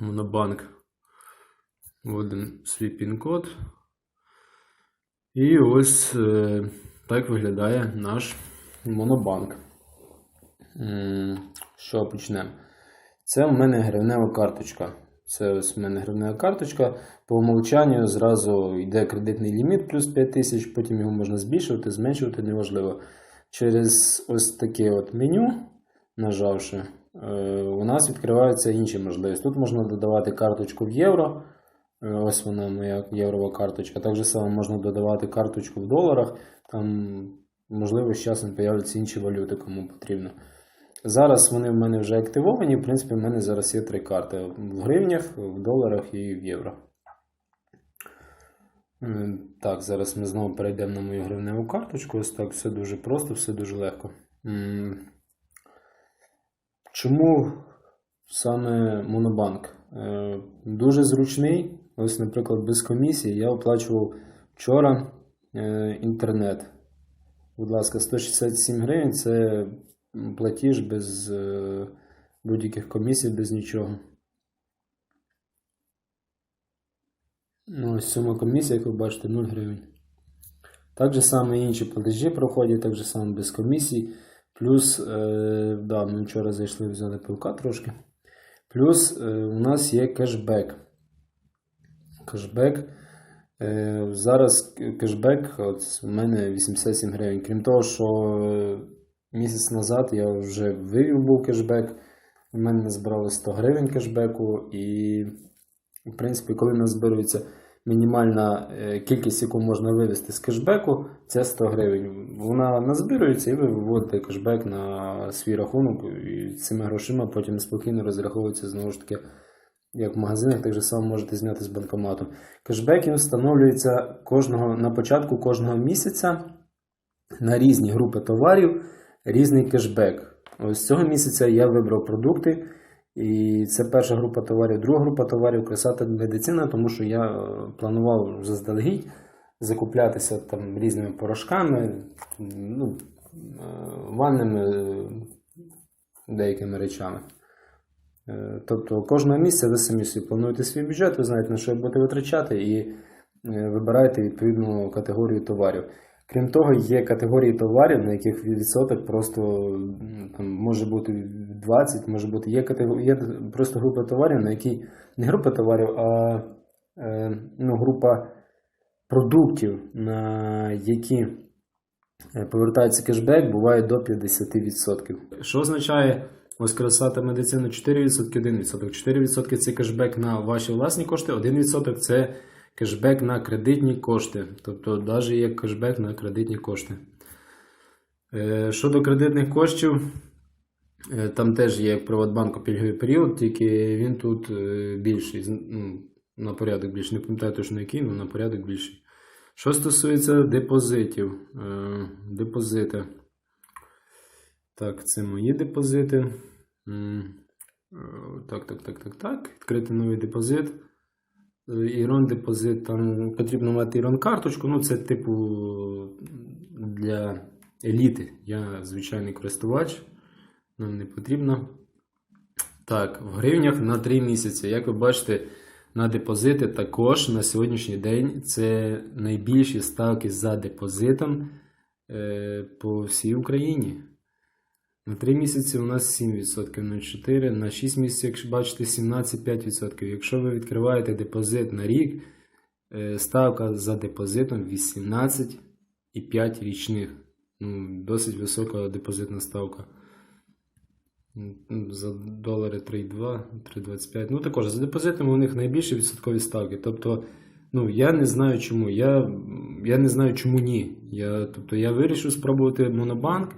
Монобанк. Вводимо свій пін-код. І ось е, так виглядає наш монобанк. Що почнемо? Це у мене гривнева карточка. Це ось у мене гривнева карточка. По умовчанню зразу йде кредитний ліміт плюс 5 тисяч, потім його можна збільшувати, зменшувати, неважливо. Через ось таке от меню, нажавши, у нас відкриваються інші можливості. Тут можна додавати карточку в євро. Е, Ось вона моя єврова карточка. Так само можна додавати карточку в доларах. Там, можливо, з часом появляться інші валюти, кому потрібно. Зараз вони в мене вже активовані. В принципі, в мене зараз є три карти: в гривнях, в доларах і в євро. Е, Так, зараз ми знову перейдемо на мою гривневу карточку. Ось так все дуже просто, все дуже легко. Чому саме Монобанк? Е, Дуже зручний. Ось, наприклад, без комісії я оплачував вчора е, інтернет. Будь ласка, 167 гривень це платіж без е, будь-яких комісій, без нічого. Ну, ось сума комісії, як ви бачите, 0 гривень. Так же саме інші платежі проходять, так же саме без комісій. Плюс, е, да, ми вчора зайшли, взяли пивка трошки. Плюс е, у нас є кешбек. Кешбек. Е, зараз кешбек от, у мене 87 гривень. Крім того, що е, місяць назад я вже вивів був кешбек. У мене назбиралось 100 гривень кешбеку. І, в принципі, коли назбирується мінімальна е, кількість, яку можна вивести з кешбеку, це 100 гривень. Вона назбирується і ви виводите кешбек на свій рахунок, і цими грошима потім спокійно розраховується знову ж таки. Як в магазинах, так же само можете зняти з банкомату. Кешбек він встановлюється кожного, на початку кожного місяця на різні групи товарів, різний кешбек. Ось цього місяця я вибрав продукти, і це перша група товарів, друга група товарів краса та медицина, тому що я е, планував заздалегідь закуплятися там різними порошками, ну, е, ванними деякими речами. Е, Тобто кожного місяця ви самі собі плануєте свій бюджет, ви знаєте, на що будете витрачати, і вибираєте відповідну категорію товарів. Крім того, є категорії товарів, на яких відсоток просто там, може бути 20, може бути є, категорії, є просто група товарів, на які не група товарів, а е, ну, група продуктів, на які е, повертається кешбек, буває до 50%. Що означає ось краса та медицина 4%, 1%. 4% це кешбек на ваші власні кошти, 1% це кешбек на кредитні кошти. Тобто навіть є кешбек на кредитні кошти. Е, Щодо кредитних коштів, е, там теж є Приватбанку пільговий період, тільки він тут е, більший, ну, на порядок більший. Не пам'ятаю точно який, але на порядок більший. Що стосується депозитів, депозити. Так, це мої депозити. Так, так, так, так, так. Відкрити новий депозит. Е, Ірон депозит, там потрібно мати Ірон карточку. Ну, це типу для еліти. Я звичайний користувач. Нам не потрібно. Так, в гривнях на 3 місяці. Як ви бачите, на депозити також на сьогоднішній день це найбільші ставки за депозитом е, по всій Україні. На 3 місяці у нас 7%, на 4, на 6 місяців, якщо бачите, 17,5%. Якщо ви відкриваєте депозит на рік, е, ставка за депозитом 18,5 річних. Ну, досить висока депозитна ставка. За долари 3,2, 3,25. Ну також за депозитами у них найбільші відсоткові ставки. Тобто, ну я не знаю чому. Я, я не знаю, чому ні. Я, тобто, я вирішив спробувати монобанк.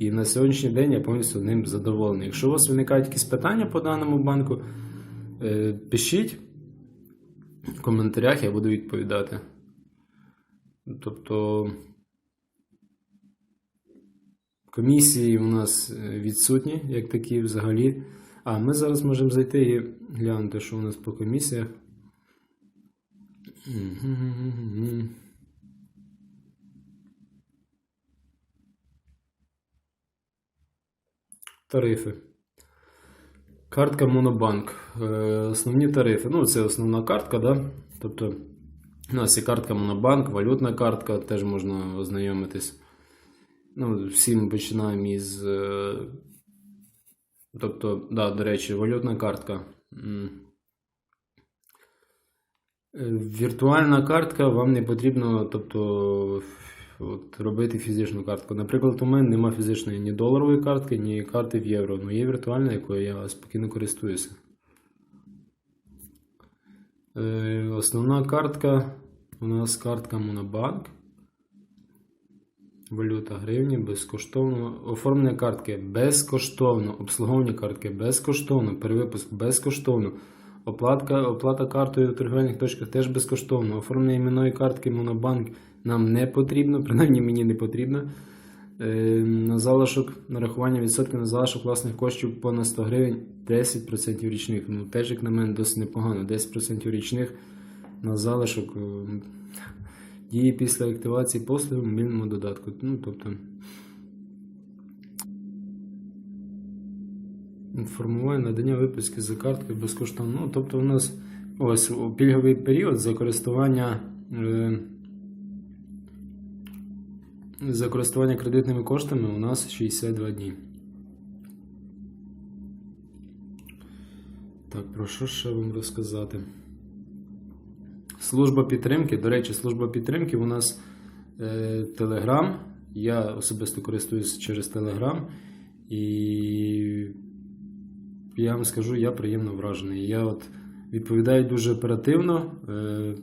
І на сьогоднішній день я повністю ним задоволений. Якщо у вас виникають якісь питання по даному банку, е, пишіть в коментарях, я буду відповідати. Тобто комісії у нас е, відсутні, як такі взагалі. А ми зараз можемо зайти і глянути, що у нас по комісіях. Тарифи. Картка Монобанк. Е, Основні тарифи. Ну, це основна картка, да? Тобто, у нас є картка Монобанк, валютна картка, теж можна ознайомитись. Ну, всі ми починаємо із. е, Тобто, да, до речі, валютна картка. Е, Віртуальна картка вам не потрібно, тобто, от, робити фізичну картку. Наприклад, у мене немає фізичної ні доларової картки, ні карти в євро. Ну є віртуальна, якою я спокійно користуюся. Е, Основна картка у нас картка Монобанк. Валюта гривні безкоштовно. Оформлення картки безкоштовно. Обслуговування картки безкоштовно. Перевипуск безкоштовно. Оплатка, оплата картою в торговельних точках теж безкоштовно. Оформлення іменної картки Монобанк нам не потрібно, принаймні мені не потрібно. Е, на залишок нарахування відсотків на залишок власних коштів понад 100 гривень 10% річних. Ну, теж, як на мене, досить непогано. 10% річних на залишок е, дії після активації послуги в мобільному додатку. Ну, тобто, інформування, надання виписки за карткою безкоштовно. Ну, тобто, у нас ось пільговий період за користування. Е, за користування кредитними коштами у нас 62 дні. Так, про що ще вам розказати? Служба підтримки. До речі, служба підтримки у нас е, Telegram. Я особисто користуюся через Telegram. І я вам скажу, я приємно вражений. Я от відповідаю дуже оперативно, е,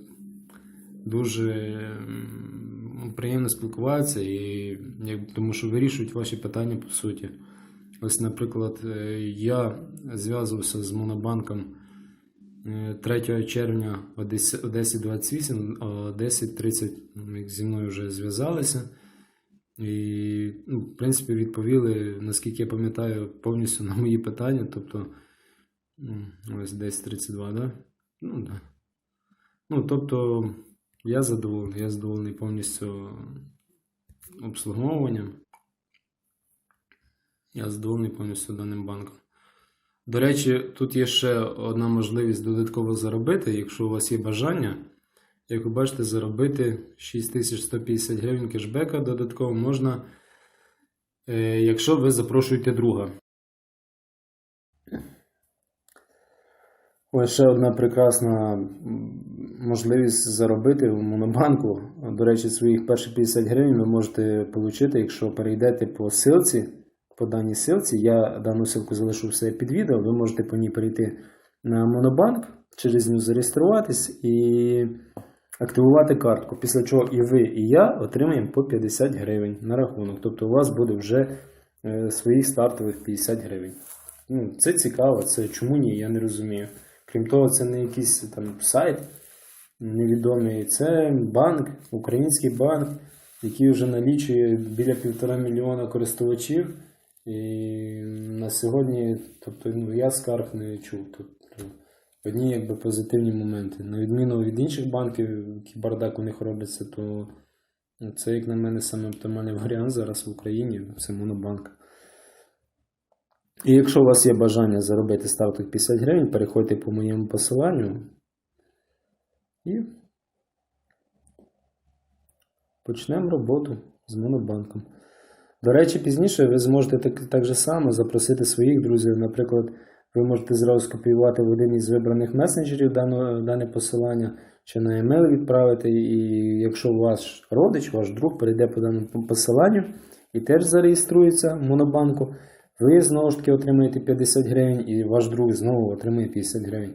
дуже приємно спілкуватися, і, тому що вирішують ваші питання по суті. Ось, наприклад, е, я зв'язувався з Монобанком е, 3 червня о 10 10.28, о 10.30 зі мною вже зв'язалися. І, ну, в принципі, відповіли, наскільки я пам'ятаю, повністю на мої питання. Тобто, ось 10.32, да? Ну, да. Ну, тобто, я задоволений, я задоволений повністю обслуговуванням. Я задоволений повністю даним банком. До речі, тут є ще одна можливість додатково заробити, якщо у вас є бажання. Як ви бачите, заробити 6150 гривень кешбека додатково можна, е, якщо ви запрошуєте друга. Ось ще одна прекрасна м, можливість заробити в монобанку. До речі, своїх перших 50 гривень ви можете отримати, якщо перейдете по ссылці, по даній ссылці. Я дану ссылку залишу все під відео. Ви можете по ній перейти на монобанк, через нього зареєструватись і активувати картку. Після чого і ви, і я отримаємо по 50 гривень на рахунок. Тобто у вас буде вже е, своїх стартових 50 гривень. Ну, це цікаво, це чому ні, я не розумію. Крім того, це не якийсь там сайт невідомий, це банк, український банк, який вже налічує біля півтора мільйона користувачів. І на сьогодні, тобто, ну, я скарг не чув. Тобто, одні якби позитивні моменти. На відміну від інших банків, які бардак у них робиться, то ну, це, як на мене, саме оптимальний варіант зараз в Україні, це монобанк. І якщо у вас є бажання заробити стартових 50 гривень, переходьте по моєму посиланню і почнемо роботу з монобанком. До речі, пізніше ви зможете так, так же само запросити своїх друзів. Наприклад, ви можете зразу скопіювати в один із вибраних месенджерів дане, дане посилання чи на емейл відправити. І якщо ваш родич, ваш друг перейде по даному посиланню і теж зареєструється в монобанку, ви знову ж таки отримаєте 50 гривень, і ваш друг знову отримує 50 гривень.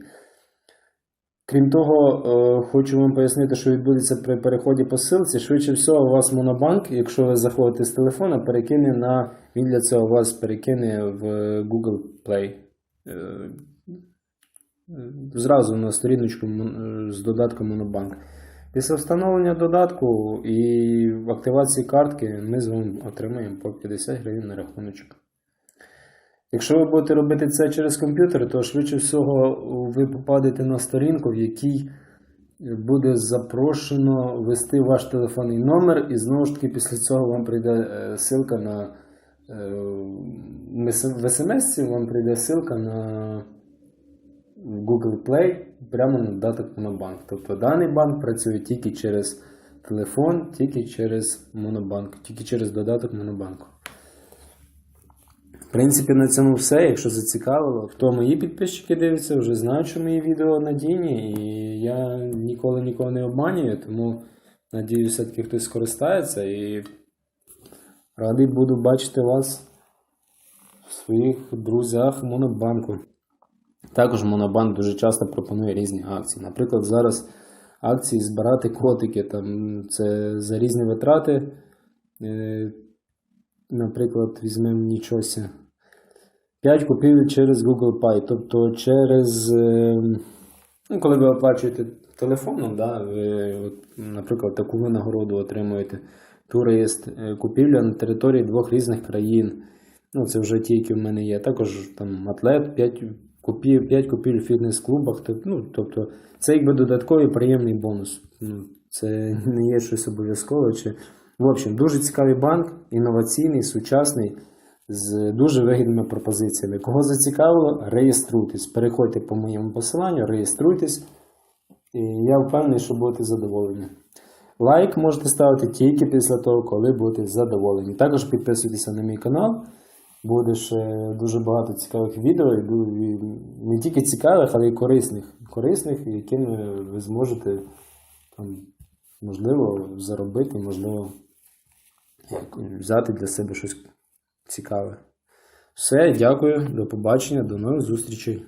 Крім того, е, хочу вам пояснити, що відбудеться при переході по ссылці. Швидше всього, у вас монобанк, якщо ви заходите з телефона, перекине на він для цього вас перекине в Google Play. Е, Зразу на сторіночку е, з додатком Монобанк. Після встановлення додатку і активації картки ми з вами отримаємо по 50 гривень на рахуночок. Якщо ви будете робити це через комп'ютер, то швидше всього ви попадете на сторінку, в якій буде запрошено ввести ваш телефонний номер, і знову ж таки після цього вам прийде е, ссылка на В смс вам прийде ссылка на Google Play прямо на додаток Монобанк. Тобто даний банк працює тільки через телефон, тільки через Монобанк, тільки через додаток Монобанку. В принципі, на цьому все. Якщо зацікавило, хто мої підписчики дивляться, вже знають, що мої відео надійні, і я ніколи нікого не обманюю, тому надію, все-таки хтось скористається і радий буду бачити вас в своїх друзях Монобанку. Також Монобанк дуже часто пропонує різні акції. Наприклад, зараз акції збирати котики, там це за різні витрати. Е, Наприклад, візьмемо нічося. 5 купівель через Google Pay, тобто через, е, ну, коли ви оплачуєте телефоном, да, ви, наприклад, таку винагороду отримуєте. Турист, е, купівля на території двох різних країн. Ну, це вже ті, які в мене є. Також там атлет, 5 купів, 5 купівель в фітнес-клубах. Ну, тобто, це якби додатковий приємний бонус. Ну, це не є щось обов'язкове. Чи... В общем, дуже цікавий банк, інноваційний, сучасний, з дуже вигідними пропозиціями. Кого зацікавило, реєструйтесь. Переходьте по моєму посиланню, реєструйтесь. І я впевнений, що будете задоволені. Лайк можете ставити тільки після того, коли будете задоволені. Також підписуйтеся на мій канал. Буде ще дуже багато цікавих відео, не тільки цікавих, але й корисних, корисних, якими ви зможете там, можливо заробити, можливо взяти для себе щось цікаве. Все, дякую, до побачення, до нових зустрічей.